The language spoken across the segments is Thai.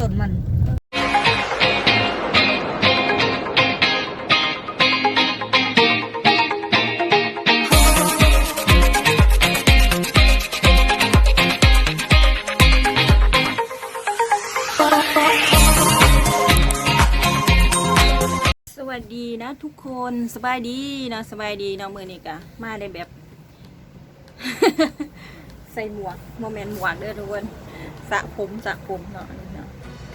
ต้นมันสวัสดีนะทุกคนสบายดีนะสบายดีเนาะมือนี้กะมาได้แบบ ใส่หมวกโมเมนต์หมวกเด้อทุกคนสระผมสระผมเนาะ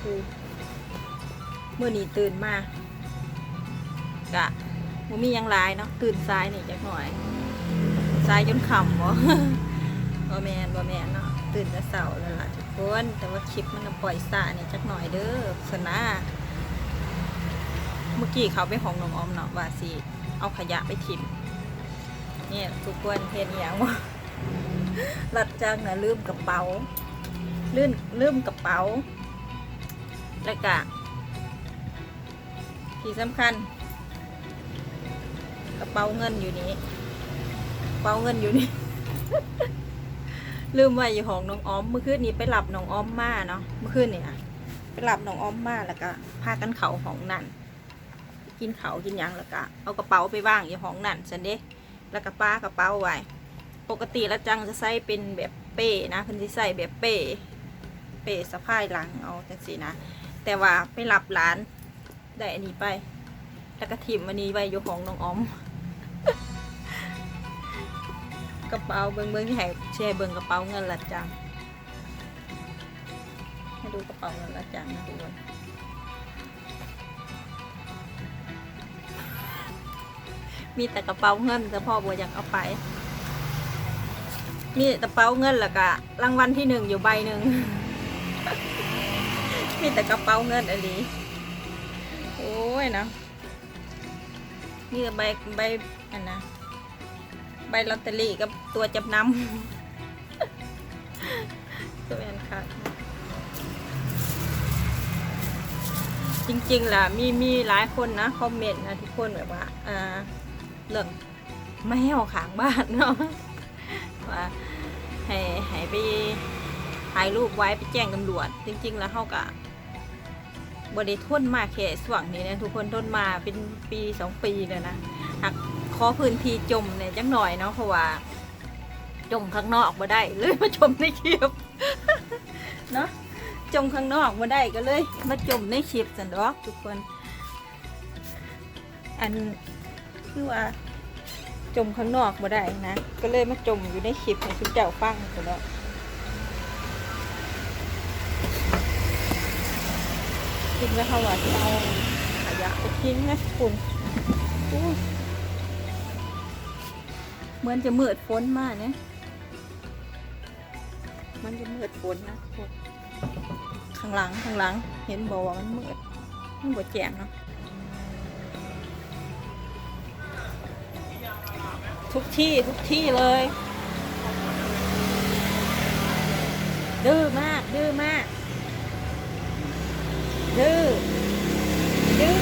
เนาะคือมื่อนี้ตื่นมากะมมียังลายเนาะตื่นสายนี่จักหน่อยสายจนขำบ่บ่แมนบ่แมนเนาะตื่นแต่เสาร์แล้วล่ะทุกคนแต่ว่าคลิปมันนะปล่อยสระนี่จักหน่อยเด้อสนะเมื่อกี้เขาไปห้องน้องออมเนาะว่าสิเอาขยะไปทิ้งเนี่ยทุกคนเห็นอหย่างว่าหลัดจังนะลืมกระเป๋าลื่นลืมกระเป๋า แล้วก็ที่สำคัญ กระเป๋าเงินอยู่นี้กระเป๋าเงินอยู่นี่ ลืมไว้อยู่ห้องน้องอ้อมเมื่อคืนนี้ไปหลับน้องอ้อมมาเนาะเมื่อคืนเนี่ยไปหลับน้องอ้อมมาแล้วก็พากันเขาห้องนั่นกินเขากินยังแล้วก็เอากระเป๋าไปว่างอยู่ห้องนั่นสันเด้แล้วก็ป้ากระเป๋าไว้ปกติแล้วจังจะใส่เป็นแบบเป้นะเพิ่นสิใส่แบบเป้เป้สะพายหลังเอาจังสีนะ แต่ว่าไปหลับร้าน ได้อันนี้ไป แล้วก็ทิมอันนี้ไว้อยู่ของน้องออม กระเป๋าเบิ่งเบิ่งที่ให้แชร์เบิ่งกระเป๋าเงินละจังให้ดูกระเป๋าเงินละจังนะทุกคนมีแต่กระเป๋าเงินแต่พ่อบัวอยากเอาไป มีแต่กระเป๋าเงินแล้วก็รางวัลที่หนึ่งอยู่ใบหนึ่ง มีแต่กระเป๋าเงินอันนี้โอ้ยนะนี่ใบใบอันนะใบลอตเตอรี่กับตัวจำนำตัวแอนค่ะจริงๆล่ะมีมีหลายคนนะคอมเมนต์นะทุกคนแบบว่าอ่าเรื่องไม่ให้เอาขางบ้านเนาะว่าให้ให้ไปถ่ายรูปไว้ไปแจ้งตำรวจ จริง ๆ แล้วเขากะ บริทนมาแค่ส่วงนี้นะทุกคนทนมาเป็นปีสองปีเลยนะหากขอพื้นที่จมเนี่ยจังหน่อยเนาะเพราะว่าจมข้างนอกมาได้เลยมาชมในคลิปเนาะจมข้างนอกมาได้ก็เลย มาจมในคลิปสันดอกทุกคน อันคือว่าจมข้างนอกมาได้นะ ก็เลยมาจมอยู่ในคลิปให้ชุดเจ้าฟังกันแล้ว คิดไว้เขาว่าจะเอาขยะไปทิ้งนะคุณอู้เหมือนจะมืดฝนมากเนี่ยมันจะมืดฝนนะพวกข้างหลังข้างหลัง เห็นบอกว่ามันมืดมันบดแจงเนาะทุกที่ทุกที่เลย ดื้อมากดื้อมาก ดื้อดื้อ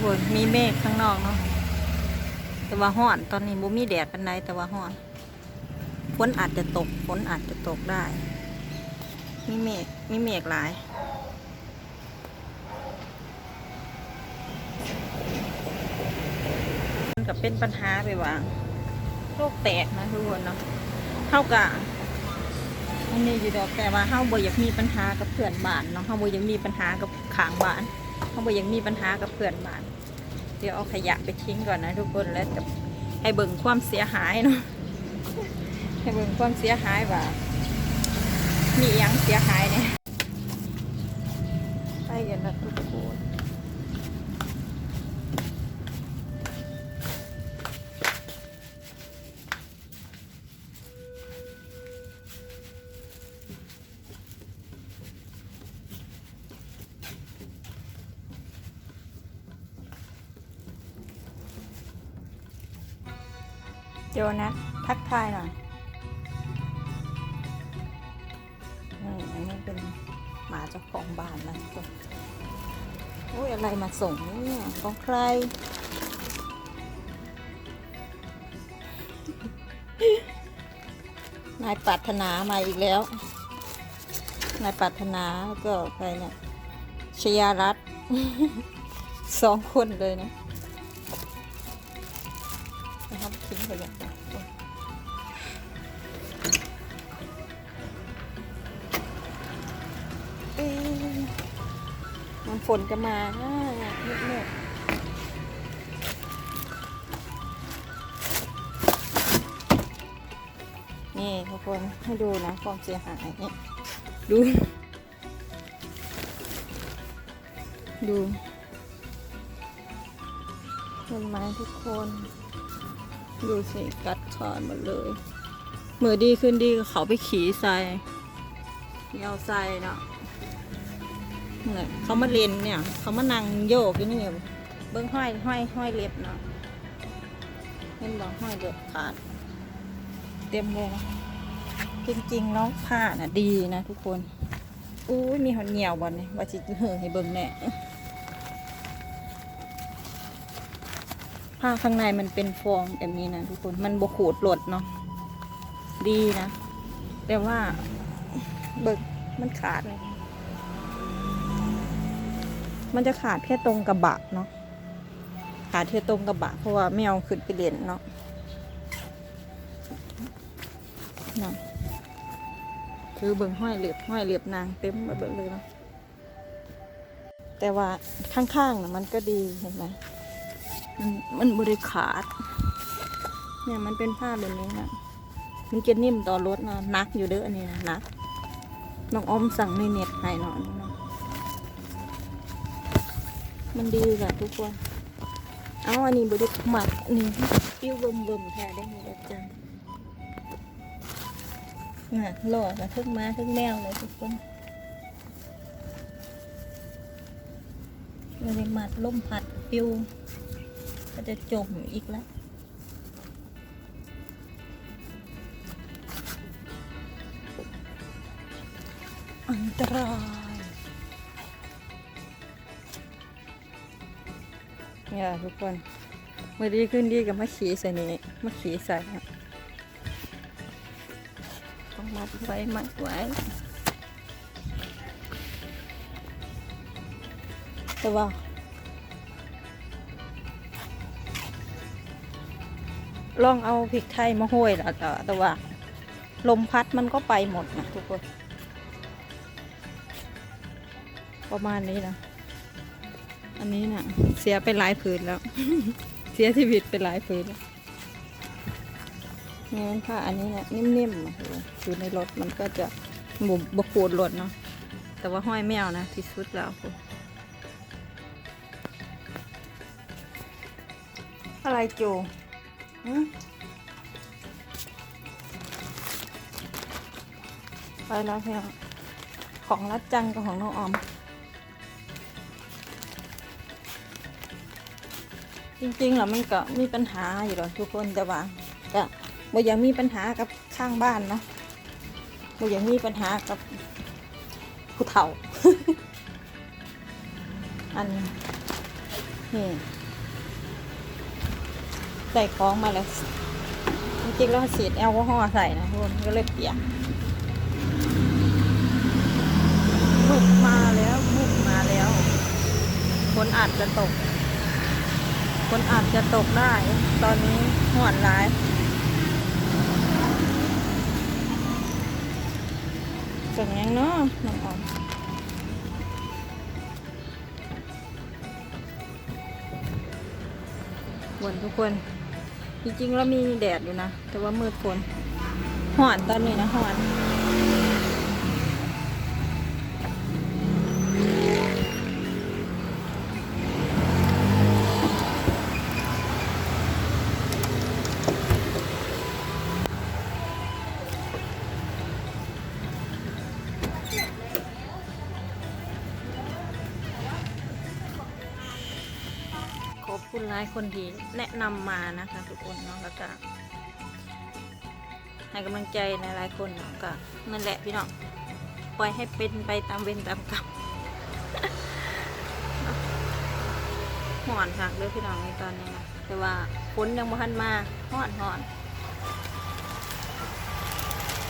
โอ้ยมีเมฆข้างนอกเนาะแต่ว่าห้อนตอนนี้บ่มีแดดปันใดแต่ว่าห้อนฝนอาจจะตกฝนอาจจะตกได้ มีเมฆมีเมฆหลายมันกับเป็นปัญหาไปว่า โรคแตกนะทุกคนเนาะเท่ากับอันนี้อยู่ดอกแต่ว่าเฮาบ่อยากมีปัญหากับเพื่อนบ้านเนาะเฮาบ่อยากมีปัญหากับขางบ้านเฮาบ่อยากมีปัญหากับเพื่อนบ้าน เดี๋ยวเอาขยะไปทิ้งก่อนนะทุกคนแล้วจะให้เบิ่งความเสียหายเนาะให้เบิ่งความเสียหายว่ามีอิหยังเสียหายเนี่ยไปกันนะทุกคน โจนัสทักทายหน่อยอันนี้เป็นหมาเจ้าของบ้านนะทุกคนโอ้ยอะไรมาส่งเนี่ยของใคร นายปรารถนามาอีกแล้ว นายปรารถนาแล้วก็ใครเนี่ยชยารัตสองคนเลยนะ ทิ้งไปอย่างนี้เอ๊ะมันฝนจะมาอ่าเงียนี่ทุกคนให้ดูนะความเสียหายนี่ดู ดูเห็นไหมทุกคน ดูสิกัดขาดหมดเลย มือดีขึ้นดีเขาไปขี่ใส่เหนียวใส่เนาะเนี่ยเขามาเล่นเนี่ย เขามานั่งโยกอยู่นี่เบิ้งห้อยห้อยห้อยเล็บเนาะเห็นบอกห้อยเล็บขาด เต็มเลยนะจริงๆน้องผ้าน่ะดีนะทุกคน อู้ยมีหอนเหนียวบอลเนี่ยว่าจิเหือให้เบิ่งแน่ ผ้าข้างในมันเป็นฟองแบบนี้นะทุกคนมันบกขูดหลดเนาะดีนะ แต่ว่าเบิกมันขาดเลยมันจะขาดแค่ตรงกระบะเนาะขาดแค่ตรงกระบะเพราะว่าไม่เอาขึ้นไปเรียนเนาะนะคือเบิ่งห้อยเหลียบห้อยเหลียบนางเต็มไปหมดเลยเนาะแต่ว่าข้างๆนะมันก็ดีเห็นไหม มันมันบริขาด เนี่ยมันเป็นผ้าแบบนี้นะมันจะนิ่มต่อรถนะนักอยู่เด้ออันนี้นะนักน้องอมสั่งในเน็ตให้หนอนเนะมันดีค่ะทุกคนเอาอันนี้บริหมัดอันนี้ปิ้วเบิ่มเบิ่มแท้ได้ไหมล่ะจ๊ะน่ะหล่อกับทึกม้าทึกแมวเลยทุกคนบริมัดล่มพัดปิ้ว ก็จะจมอีกแล้วอันตรายเนี่ยทุกคนมื่อดีขึ้นดีกับมาขี่ใส่นี่มาขี่ใส่นะต้องมัดไว้มัดไว้แต่ว่า ลองเอาพริกไทยมาห้อยแล้วแต่ว่า ลมพัดมันก็ไปหมดนะทุกคน ประมาณนี้นะ อันนี้นะ่ะ เสียไปหลายผืนแล้ว เสียชีวิตไปหลายผืนแล้วงั้นผ้าอันนี้เนี่ยนิ่มๆอะอยู่ในรถมันก็จะบุบบขูดรถเนาะแต่ว่าห้อยแมวนะที่สุดแล้วคุณอะไรจหืม ไปแล้วพี่น้องของรัดจังกับของน้องออม จริงๆแล้วมันก็มีปัญหาอยู่หรอกทุกคนแต่ว่าก็บ่อยังมีปัญหากับข้างบ้านเนาะบ่อยังมีปัญหากับผู้เฒ่า อันนี่ ใส่ของมาแล้วจริงๆแล้วฉีดแอลกอฮอล์ใส่นะทุกคนก็เลยเปียกมืดมาแล้วมืดมาแล้วฝนอาจจะตกฝนอาจจะตกได้ ตอนนี้ห่วนร้ายสงยังเนาะน้องออมวนทุกคน จริงๆแล้วมีแดดอยู่นะ แต่ว่ามืดฝนห่อนตอนนี้นะห่อน ขอบคุณหลายคนที่แนะนำมานะคะ ทุกคนเนาะแล้วก็ให้กำลังใจในหลายคนเนาะก็นั่นแหละพี่น้องปล่อยให้เป็นไปตามเวรตามกรรมห่อนคักเด้อพี่น้องในตอนนี้นะแต่ว่าฝนยังบ่ทันมาห่อนห่อน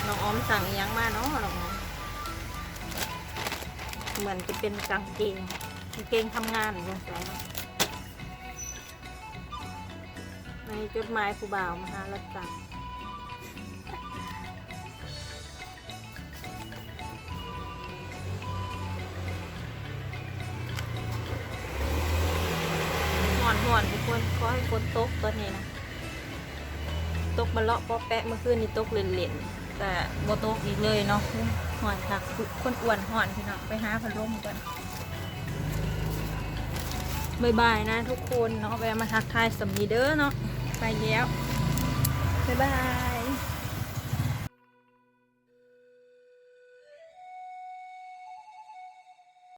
น้องออมสั่งอิหยังมาเนาะน้องออมเหมือนจะเป็นกางเกงกางเกงทำงานสงสัย เนาะในจดหมายผู้บ่าวมาหาลัดจังห่อนห่อนทุกคนขอให้ฝนตกตัวนี้นะตกบะเลาะปอแปะเมื่อคืนนี่ตกเล่นๆแต่บ่ตกอีกเลยเนาะห่อนคักคนอ้วนห่อนพี่น้องไปหาพัดลมกันบายบายนะทุกคนเนาะไปมาทักทายสำนีเด้อเนาะ ไปแล้วบายบาย